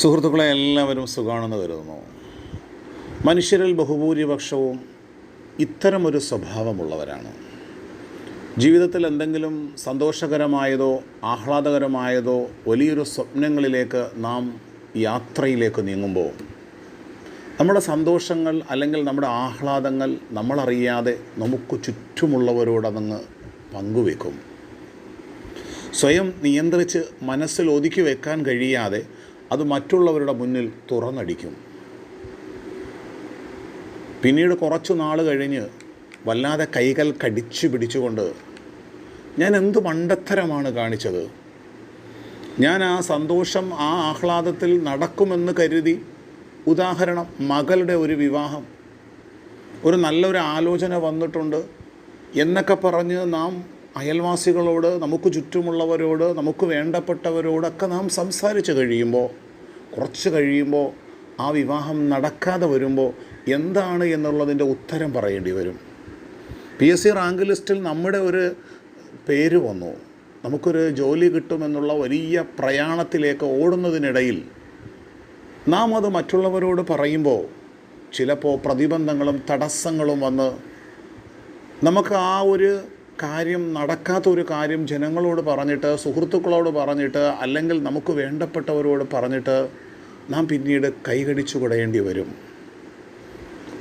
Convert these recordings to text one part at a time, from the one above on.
സുഹൃത്തുക്കളെ എല്ലാവരും സുഖാണെന്ന് കരുതുന്നു. മനുഷ്യരിൽ ബഹുഭൂരിപക്ഷവും ഇത്തരമൊരു സ്വഭാവമുള്ളവരാണ്. ജീവിതത്തിൽ എന്തെങ്കിലും സന്തോഷകരമായതോ ആഹ്ലാദകരമായതോ വലിയൊരു സ്വപ്നങ്ങളിലേക്ക് നാം യാത്രയിലേക്ക് നീങ്ങുമ്പോൾ നമ്മുടെ സന്തോഷങ്ങൾ അല്ലെങ്കിൽ നമ്മുടെ ആഹ്ലാദങ്ങൾ നമ്മളറിയാതെ നമുക്ക് ചുറ്റുമുള്ളവരോടതങ്ങ് പങ്കുവെക്കും. സ്വയം നിയന്ത്രിച്ച് മനസ്സിൽ ഒതുക്കി വെക്കാൻ കഴിയാതെ അത് മറ്റുള്ളവരുടെ മുന്നിൽ തുറന്നടിക്കും. പിന്നീട് കുറച്ചു നാൾ കഴിഞ്ഞ് വല്ലാതെ കൈകൾ കടിച്ചു പിടിച്ചുകൊണ്ട് ഞാൻ എന്ത് മണ്ടത്തരമാണ് കാണിച്ചത്? ഞാൻ ആ സന്തോഷം ആ ആഹ്ലാദത്തിൽ നടക്കുമെന്ന് കരുതി. ഉദാഹരണം മകളുടെ ഒരു വിവാഹം. ഒരു നല്ലൊരു ആലോചന വന്നിട്ടുണ്ട്. എന്നൊക്കെ പറഞ്ഞ് നാം അയൽവാസികളോട് നമുക്ക് ചുറ്റുമുള്ളവരോട് നമുക്ക് വേണ്ടപ്പെട്ടവരോടൊക്കെ നാം സംസാരിച്ച് കഴിയുമ്പോൾ കുറച്ച് കഴിയുമ്പോൾ ആ വിവാഹം നടക്കാതെ വരുമ്പോൾ എന്താണ് എന്നുള്ളതിന്റെ ഉത്തരം പറയേണ്ടി വരും. പി എസ് സി റാങ്ക് ലിസ്റ്റിൽ നമ്മുടെ ഒരു പേര് വന്നു. നമുക്കൊരു ജോലി കിട്ടുമെന്നുള്ള വലിയ പ്രയാണത്തിലേക്ക് ഓടുന്നതിനിടയിൽ നാം അത് മറ്റുള്ളവരോട് പറയുമ്പോൾ ചിലപ്പോൾ പ്രതിബന്ധങ്ങളും തടസ്സങ്ങളും വന്ന് നമുക്ക് ആ ഒരു കാര്യം നടക്കാത്ത ഒരു കാര്യം ജനങ്ങളോട് പറഞ്ഞിട്ട് സുഹൃത്തുക്കളോട് പറഞ്ഞിട്ട് അല്ലെങ്കിൽ നമുക്ക് വേണ്ടപ്പെട്ടവരോട് പറഞ്ഞിട്ട് നാം പിന്നീട് കൈകടിച്ചു കുടയേണ്ടി വരും.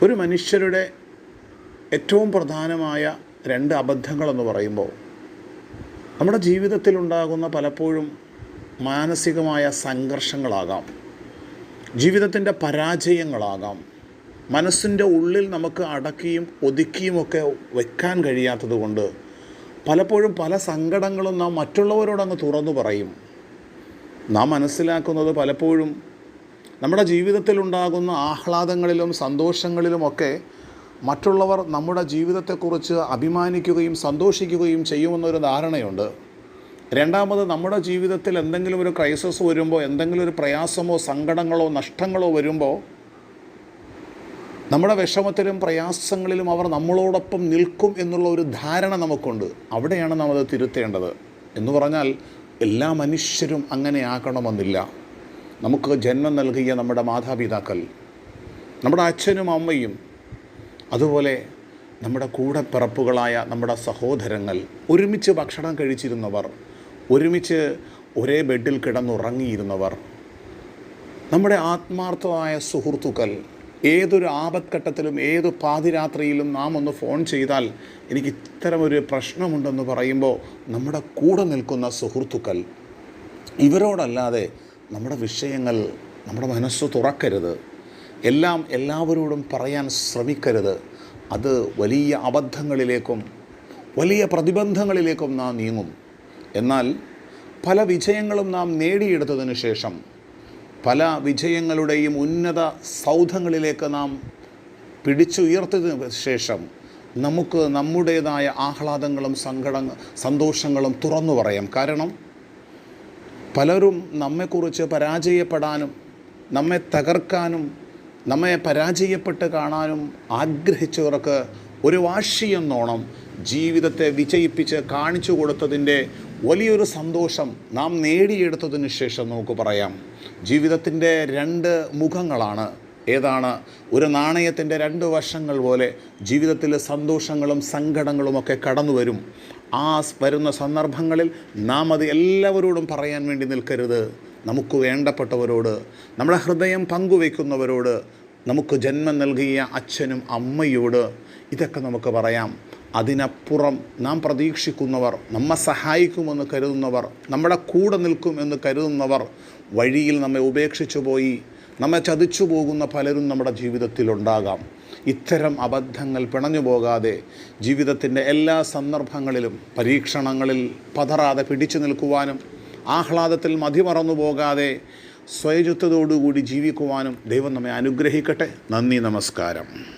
ഒരു മനുഷ്യരുടെ ഏറ്റവും പ്രധാനമായ രണ്ട് അബദ്ധങ്ങളെന്ന് പറയുമ്പോൾ നമ്മുടെ ജീവിതത്തിലുണ്ടാകുന്ന പലപ്പോഴും മാനസികമായ സംഘർഷങ്ങളാകാം ജീവിതത്തിന്റെ പരാജയങ്ങളാകാം മനസ്സിന്റെ ഉള്ളിൽ നമുക്ക് അടക്കിയും ഒതുക്കിയുമൊക്കെ വെക്കാൻ കഴിയാത്തത് കൊണ്ട് പലപ്പോഴും പല സങ്കടങ്ങളും നാം മറ്റുള്ളവരോടങ്ങ് തുറന്നു പറയും. നാം മനസ്സിലാക്കുന്നത് പലപ്പോഴും നമ്മുടെ ജീവിതത്തിൽ ജീവിതത്തിലുണ്ടാകുന്ന ആഹ്ലാദങ്ങളിലും സന്തോഷങ്ങളിലുമൊക്കെ മറ്റുള്ളവർ നമ്മുടെ ജീവിതത്തെക്കുറിച്ച് അഭിമാനിക്കുകയും സന്തോഷിക്കുകയും ചെയ്യുമെന്നൊരു ധാരണയുണ്ട്. രണ്ടാമത് നമ്മുടെ ജീവിതത്തിൽ എന്തെങ്കിലും ഒരു ക്രൈസിസ് വരുമ്പോൾ എന്തെങ്കിലും ഒരു പ്രയാസമോ സങ്കടങ്ങളോ നഷ്ടങ്ങളോ വരുമ്പോൾ നമ്മുടെ വിഷമത്തിലും പ്രയാസങ്ങളിലും അവർ നമ്മളോടൊപ്പം നിൽക്കും എന്നുള്ള ഒരു ധാരണ നമുക്കുണ്ട്. അവിടെയാണ് നാം അത് തിരുത്തേണ്ടത്. എന്ന് പറഞ്ഞാൽ എല്ലാ മനുഷ്യരും അങ്ങനെ ആകണമെന്നില്ല. നമുക്ക് ജന്മം നൽകിയ നമ്മുടെ മാതാപിതാക്കൾ നമ്മുടെ അച്ഛനും അമ്മയും അതുപോലെ നമ്മുടെ കൂടെ പിറപ്പുകളായ നമ്മുടെ സഹോദരങ്ങൾ ഒരുമിച്ച് ഭക്ഷണം കഴിച്ചിരുന്നവർ ഒരുമിച്ച് ഒരേ ബെഡിൽ കിടന്നുറങ്ങിയിരുന്നവർ നമ്മുടെ ആത്മാർത്ഥമായ സുഹൃത്തുക്കൾ ഏതൊരു ആപത്ഘട്ടത്തിലും ഏത് പാതിരാത്രിയിലും നാം ഒന്ന് ഫോൺ ചെയ്താൽ എനിക്ക് ഇത്തരമൊരു പ്രശ്നമുണ്ടെന്ന് പറയുമ്പോൾ നമ്മുടെ കൂടെ നിൽക്കുന്ന സുഹൃത്തുക്കൾ ഇവരോടല്ലാതെ നമ്മുടെ വിഷയങ്ങൾ നമ്മുടെ മനസ്സ് തുറക്കരുത്. എല്ലാം എല്ലാവരോടും പറയാൻ ശ്രമിക്കരുത്. അത് വലിയ അബദ്ധങ്ങളിലേക്കും വലിയ പ്രതിബന്ധങ്ങളിലേക്കും നാം നീങ്ങും. എന്നാൽ പല വിജയങ്ങളും നാം നേടിയെടുത്തതിന് ശേഷം പല വിജയങ്ങളുടെയും ഉന്നത സൗധങ്ങളിലേക്ക് നാം പിടിച്ചുയർത്തതിന് ശേഷം നമുക്ക് നമ്മുടേതായ ആഹ്ലാദങ്ങളും സങ്കട സന്തോഷങ്ങളും തുറന്നു പറയാം. കാരണം പലരും നമ്മെക്കുറിച്ച് പരാജയപ്പെടാനും നമ്മെ തകർക്കാനും നമ്മെ പരാജയപ്പെട്ട് കാണാനും ആഗ്രഹിച്ചവർക്ക് ഒരു വാശിയെന്നോണം ജീവിതത്തെ വിജയിപ്പിച്ച് കാണിച്ചു കൊടുത്തതിന്റെ വലിയൊരു സന്തോഷം നാം നേടിയെടുത്തതിന് ശേഷം നമുക്ക് പറയാം. ജീവിതത്തിന്റെ രണ്ട് മുഖങ്ങളാണ്. ഏതാണ്? ഒരു നാണയത്തിന്റെ രണ്ട് വശങ്ങൾ പോലെ ജീവിതത്തിൽ സന്തോഷങ്ങളും സങ്കടങ്ങളുമൊക്കെ കടന്നു വരും. ആ വരുന്ന സന്ദർഭങ്ങളിൽ നാം അത് എല്ലാവരോടും പറയാൻ വേണ്ടി നിൽക്കരുത്. നമുക്ക് വേണ്ടപ്പെട്ടവരോട് നമ്മുടെ ഹൃദയം പങ്കുവയ്ക്കുന്നവരോട് നമുക്ക് ജന്മം നൽകിയ അച്ഛനും അമ്മയോട് ഇതൊക്കെ നമുക്ക് പറയാം. അതിനപ്പുറം നാം പ്രതീക്ഷിക്കുന്നവർ നമ്മെ സഹായിക്കുമെന്ന് കരുതുന്നവർ നമ്മുടെ കൂടെ നിൽക്കും എന്ന് കരുതുന്നവർ വഴിയിൽ നമ്മെ ഉപേക്ഷിച്ചു പോയി നമ്മെ ചതിച്ചു പോകുന്ന പലരും നമ്മുടെ ജീവിതത്തിലുണ്ടാകാം. ഇത്തരം അബദ്ധങ്ങൾ പിണഞ്ഞു പോകാതെ ജീവിതത്തിന്റെ എല്ലാ സന്ദർഭങ്ങളിലും പരീക്ഷണങ്ങളിൽ പതറാതെ പിടിച്ചു നിൽക്കുവാനും ആഹ്ലാദത്തിൽ മതിമറന്നു പോകാതെ സ്വയചിത്തതോടുകൂടി ജീവിക്കുവാനും ദൈവം നമ്മെ അനുഗ്രഹിക്കട്ടെ. നന്ദി നമസ്കാരം.